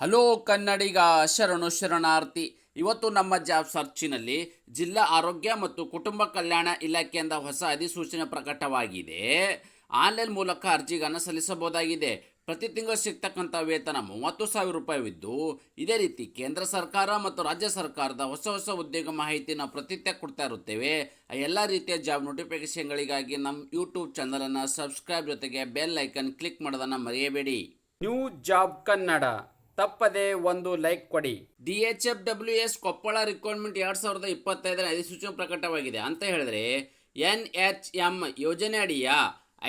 Hello ಕನ್ನಡಿಗ ಶರಣು ಶರಣಾರ್ಥಿ. ಇವತ್ತು ನಮ್ಮ ಜಾಬ್ ಸರ್ಚಿನಲ್ಲಿ ಜಿಲ್ಲಾ ಆರೋಗ್ಯ ಮತ್ತು ಕುಟುಂಬ ಕಲ್ಯಾಣ ಇಲಾಖೆಯಿಂದ ಹೊಸ ಅಧಿಸೂಚನೆ ಪ್ರಕಟವಾಗಿದೆ. ಆನ್ಲೈನ್ ಮೂಲಕ ಅರ್ಜಿಗಳನ್ನು ಸಲ್ಲಿಸಬಹುದಾಗಿದೆ. ಪ್ರತಿ ತಿಂಗಳು ಸಿಗ್ತಕ್ಕಂಥ ವೇತನ ಮೂವತ್ತು ಸಾವಿರ ರೂಪಾಯಿವಿದ್ದು, ಇದೇ ರೀತಿ ಕೇಂದ್ರ ಸರ್ಕಾರ ಮತ್ತು ರಾಜ್ಯ ಸರ್ಕಾರದ ಹೊಸ ಹೊಸ ಉದ್ಯೋಗ ಮಾಹಿತಿನ ಪ್ರತಿತ್ಯ ಕೊಡ್ತಾ ಇರುತ್ತೇವೆ. ಎಲ್ಲ ರೀತಿಯ ಜಾಬ್ ನೋಟಿಫಿಕೇಶನ್ಗಳಿಗಾಗಿ ನಮ್ಮ ಯೂಟ್ಯೂಬ್ ಚಾನಲನ್ನು ಸಬ್ಸ್ಕ್ರೈಬ್ ಜೊತೆಗೆ ಬೆಲ್ ಐಕನ್ ಕ್ಲಿಕ್ ಮಾಡೋದನ್ನು ಮರೆಯಬೇಡಿ. New job Kannada. ತಪ್ಪದೆ ಒಂದು ಲೈಕ್ ಕೊಡಿ. D H F W S Koppal requirement ಎರಡು ಸಾವಿರದ ಇಪ್ಪತ್ತೈದರ ಅಧಿಸೂಚನೆ ಪ್ರಕಟವಾಗಿದೆ ಅಂತ ಹೇಳಿದ್ರೆ ಎನ್ ಎಚ್ ಎಂ ಯೋಜನೆ ಅಡಿಯ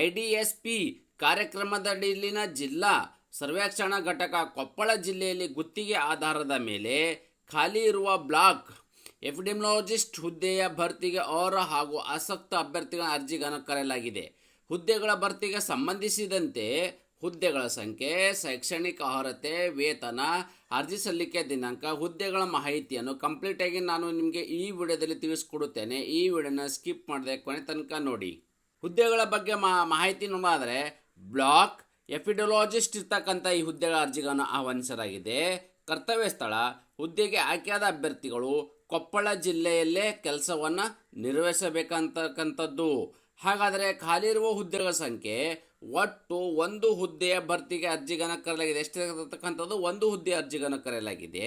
ಐ ಡಿ ಎಸ್ ಪಿ ಕಾರ್ಯಕ್ರಮದಡಿಯಲ್ಲಿನ ಜಿಲ್ಲಾ ಸರ್ವೇಕ್ಷಣಾ ಘಟಕ ಕೊಪ್ಪಳ ಜಿಲ್ಲೆಯಲ್ಲಿ ಗುತ್ತಿಗೆ ಆಧಾರದ ಮೇಲೆ ಖಾಲಿ ಇರುವ ಬ್ಲಾಕ್ ಎಪಿಡೆಮಿನಾಲಜಿಸ್ಟ್ ಹುದ್ದೆಯ ಭರ್ತಿಗೆ ಅವರ ಹಾಗೂ ಆಸಕ್ತ ಅಭ್ಯರ್ಥಿಗಳ ಅರ್ಜಿಗಳನ್ನು ಕರೆಯಲಾಗಿದೆ. ಹುದ್ದೆಗಳ ಭರ್ತಿಗೆ ಸಂಬಂಧಿಸಿದಂತೆ ಹುದ್ದೆಗಳ ಸಂಖ್ಯೆ, ಶೈಕ್ಷಣಿಕ ಅರ್ಹತೆ, ವೇತನ, ಅರ್ಜಿ ಸಲ್ಲಿಕೆ ದಿನಾಂಕ, ಹುದ್ದೆಗಳ ಮಾಹಿತಿಯನ್ನು ಕಂಪ್ಲೀಟಾಗಿ ನಾನು ನಿಮಗೆ ಈ ವಿಡಿಯೋದಲ್ಲಿ ತಿಳಿಸ್ಕೊಡುತ್ತೇನೆ. ಈ ವಿಡಿಯೋನ ಸ್ಕಿಪ್ ಮಾಡದೆ ಕೊನೆ ತನಕ ನೋಡಿ. ಹುದ್ದೆಗಳ ಬಗ್ಗೆ ಮಾಹಿತಿ ನೋಡಿದ್ರೆ ಬ್ಲಾಕ್, ಎಪಿಡೊಲಾಜಿಸ್ಟ್ ಇರ್ತಕ್ಕಂಥ ಈ ಹುದ್ದೆಗಳ ಅರ್ಜಿಗಳನ್ನು ಆಹ್ವಾನಿಸಲಾಗಿದೆ. ಕರ್ತವ್ಯ ಸ್ಥಳ, ಹುದ್ದೆಗೆ ಆಯ್ಕೆಯಾದ ಅಭ್ಯರ್ಥಿಗಳು ಕೊಪ್ಪಳ ಜಿಲ್ಲೆಯಲ್ಲೇ ಕೆಲಸವನ್ನು ನಿರ್ವಹಿಸಬೇಕಂತಕ್ಕಂಥದ್ದು. ಹಾಗಾದರೆ ಖಾಲಿ ಇರುವ ಹುದ್ದೆಗಳ ಸಂಖ್ಯೆ ಒಟ್ಟು ಒಂದು ಹುದ್ದೆಯ ಭರ್ತಿಗೆ ಅರ್ಜಿಗಳನ್ನು ಕರೆಯಲಾಗಿದೆ. ಎಷ್ಟಿರತಕ್ಕಂಥದ್ದು ಒಂದು ಹುದ್ದೆಯ ಅರ್ಜಿಗಳನ್ನು ಕರೆಯಲಾಗಿದೆ.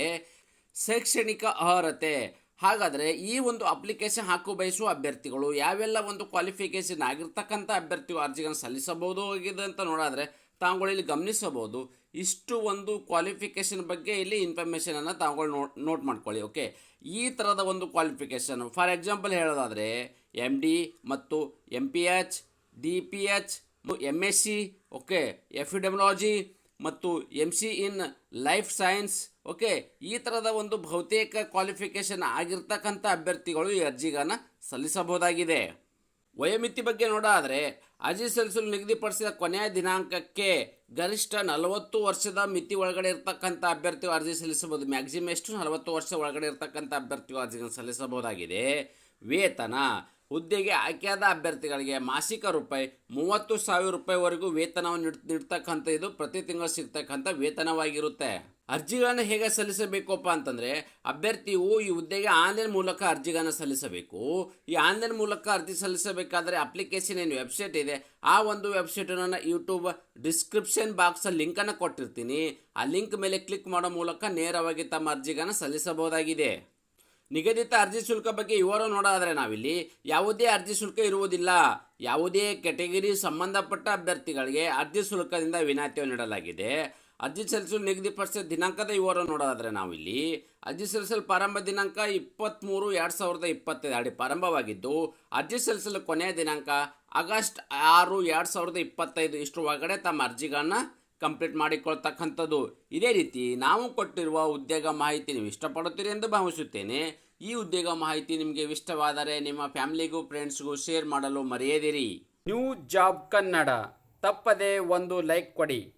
ಶೈಕ್ಷಣಿಕ ಅರ್ಹತೆ. ಹಾಗಾದರೆ ಈ ಒಂದು ಅಪ್ಲಿಕೇಶನ್ ಹಾಕು ಬಯಸುವ ಅಭ್ಯರ್ಥಿಗಳು ಯಾವೆಲ್ಲ ಒಂದು ಕ್ವಾಲಿಫಿಕೇಷನ್ ಆಗಿರ್ತಕ್ಕಂಥ ಅಭ್ಯರ್ಥಿಗಳು ಅರ್ಜಿಗಳನ್ನು ಸಲ್ಲಿಸಬಹುದು ಆಗಿದೆ ಅಂತ ನೋಡಾದರೆ ತಾವುಗಳು ಇಲ್ಲಿ ಗಮನಿಸಬಹುದು. ಇಷ್ಟು ಒಂದು ಕ್ವಾಲಿಫಿಕೇಷನ್ ಬಗ್ಗೆ ಇಲ್ಲಿ ಇನ್ಫಾರ್ಮೇಷನನ್ನು ತಾವುಗಳು ನೋಟ್ ನೋಟ್ ಮಾಡ್ಕೊಳ್ಳಿ ಓಕೆ ಈ ಥರದ ಒಂದು ಕ್ವಾಲಿಫಿಕೇಷನ್ ಫಾರ್ ಎಕ್ಸಾಂಪಲ್ ಹೇಳೋದಾದರೆ ಎಂ ಡಿ ಮತ್ತು M P H D P H M S C okay epidemiology ಮತ್ತು M C in life science okay ಈ ಥರದ ಒಂದು ಬಹುತೇಕ ಕ್ವಾಲಿಫಿಕೇಷನ್ ಆಗಿರ್ತಕ್ಕಂಥ ಅಭ್ಯರ್ಥಿಗಳು ಈ ಅರ್ಜಿಗಳನ್ನು ಸಲ್ಲಿಸಬಹುದಾಗಿದೆ. ವಯೋಮಿತಿ ಬಗ್ಗೆ ನೋಡಾದರೆ ಅರ್ಜಿ ಸಲ್ಲಿಸಲು ನಿಗದಿಪಡಿಸಿದ ಕೊನೆಯ ದಿನಾಂಕಕ್ಕೆ ಗರಿಷ್ಠ ನಲವತ್ತು ವರ್ಷದ ಮಿತಿ ಒಳಗಡೆ ಇರತಕ್ಕಂಥ ಅಭ್ಯರ್ಥಿಗಳು ಅರ್ಜಿ ಸಲ್ಲಿಸಬಹುದು. ಮ್ಯಾಕ್ಸಿಮಮ್ ಎಷ್ಟು? ನಲವತ್ತು ವರ್ಷ ಒಳಗಡೆ ಇರತಕ್ಕಂಥ ಅಭ್ಯರ್ಥಿಗಳು ಅರ್ಜಿಗಳನ್ನು ಸಲ್ಲಿಸಬಹುದಾಗಿದೆ. ವೇತನ ಹುದ್ದೆಗೆ ಆಯ್ಕೆಯಾದ ಅಭ್ಯರ್ಥಿಗಳಿಗೆ ಮಾಸಿಕ ರೂಪಾಯಿ ಮೂವತ್ತು ಸಾವಿರ ರೂಪಾಯಿವರೆಗೂ ವೇತನವನ್ನು ನೀಡ್, ನೀಡ್ತಕ್ಕಂಥ ಇದು ಪ್ರತಿ ತಿಂಗಳು ಸಿಗ್ತಕ್ಕಂಥ ವೇತನವಾಗಿರುತ್ತೆ. ಅರ್ಜಿಗಳನ್ನು ಹೇಗೆ ಸಲ್ಲಿಸಬೇಕಪ್ಪ ಅಂತಂದರೆ, ಅಭ್ಯರ್ಥಿಯು ಈ ಹುದ್ದೆಗೆ ಆನ್ಲೈನ್ ಮೂಲಕ ಅರ್ಜಿಗಳನ್ನು ಸಲ್ಲಿಸಬೇಕು. ಈ ಆನ್ಲೈನ್ ಮೂಲಕ ಅರ್ಜಿ ಸಲ್ಲಿಸಬೇಕಾದರೆ ಅಪ್ಲಿಕೇಶನ್ ಏನು ವೆಬ್ಸೈಟ್ ಇದೆ, ಆ ಒಂದು ವೆಬ್ಸೈಟನ್ನು ಯೂಟ್ಯೂಬ್ ಡಿಸ್ಕ್ರಿಪ್ಷನ್ ಬಾಕ್ಸಲ್ಲಿ ಲಿಂಕನ್ನು ಕೊಟ್ಟಿರ್ತೀನಿ. ಆ ಲಿಂಕ್ ಮೇಲೆ ಕ್ಲಿಕ್ ಮಾಡೋ ಮೂಲಕ ನೇರವಾಗಿ ತಮ್ಮ ಅರ್ಜಿಗಳನ್ನು ಸಲ್ಲಿಸಬಹುದಾಗಿದೆ. ನಿಗದಿತ ಅರ್ಜಿ ಶುಲ್ಕ ಬಗ್ಗೆ ವಿವರ ನೋಡಾದರೆ ನಾವಿಲ್ಲಿ ಯಾವುದೇ ಅರ್ಜಿ ಶುಲ್ಕ ಇರುವುದಿಲ್ಲ. ಯಾವುದೇ ಕೆಟಗರಿ ಸಂಬಂಧಪಟ್ಟ ಅಭ್ಯರ್ಥಿಗಳಿಗೆ ಅರ್ಜಿ ಶುಲ್ಕದಿಂದ ವಿನಾಯಿತಿಯನ್ನು ನೀಡಲಾಗಿದೆ. ಅರ್ಜಿ ಸಲ್ಲಿಸಲು ನಿಗದಿಪಡಿಸಿದ ದಿನಾಂಕದ ವಿವರ ನೋಡೋದಾದರೆ ನಾವಿಲ್ಲಿ ಅರ್ಜಿ ಸಲ್ಲಿಸಲು ಪ್ರಾರಂಭ ದಿನಾಂಕ ಇಪ್ಪತ್ತ್ಮೂರು ಎರಡು ಸಾವಿರದ ಇಪ್ಪತ್ತೈದು ಪ್ರಾರಂಭವಾಗಿದ್ದು, ಅರ್ಜಿ ಸಲ್ಲಿಸಲು ಕೊನೆಯ ದಿನಾಂಕ ಆಗಸ್ಟ್ ಆರು, ಎರಡು ಸಾವಿರದ ಇಪ್ಪತ್ತೈದು. ಇಷ್ಟರ ಒಳಗಡೆ ತಮ್ಮ ಅರ್ಜಿಗಳನ್ನ ಕಂಪ್ಲೀಟ್ ಮಾಡಿಕೊಳ್ತಕ್ಕಂಥದ್ದು. ಇದೇ ರೀತಿ ನಾವು ಕೊಟ್ಟಿರುವ ಉದ್ಯೋಗ ಮಾಹಿತಿ ನೀವು ಇಷ್ಟಪಡುತ್ತೀರಿ ಎಂದು ಭಾವಿಸುತ್ತೇನೆ. ಈ ಉದ್ಯೋಗ ಮಾಹಿತಿ ನಿಮಗೆ ಇಷ್ಟವಾದರೆ ನಿಮ್ಮ ಫ್ಯಾಮಿಲಿಗೂ, ಫ್ರೆಂಡ್ಸ್ಗೂ ಶೇರ್ ಮಾಡಲು ಮರೆಯದಿರಿ. New job Kannada. ತಪ್ಪದೇ ಒಂದು ಲೈಕ್ ಕೊಡಿ.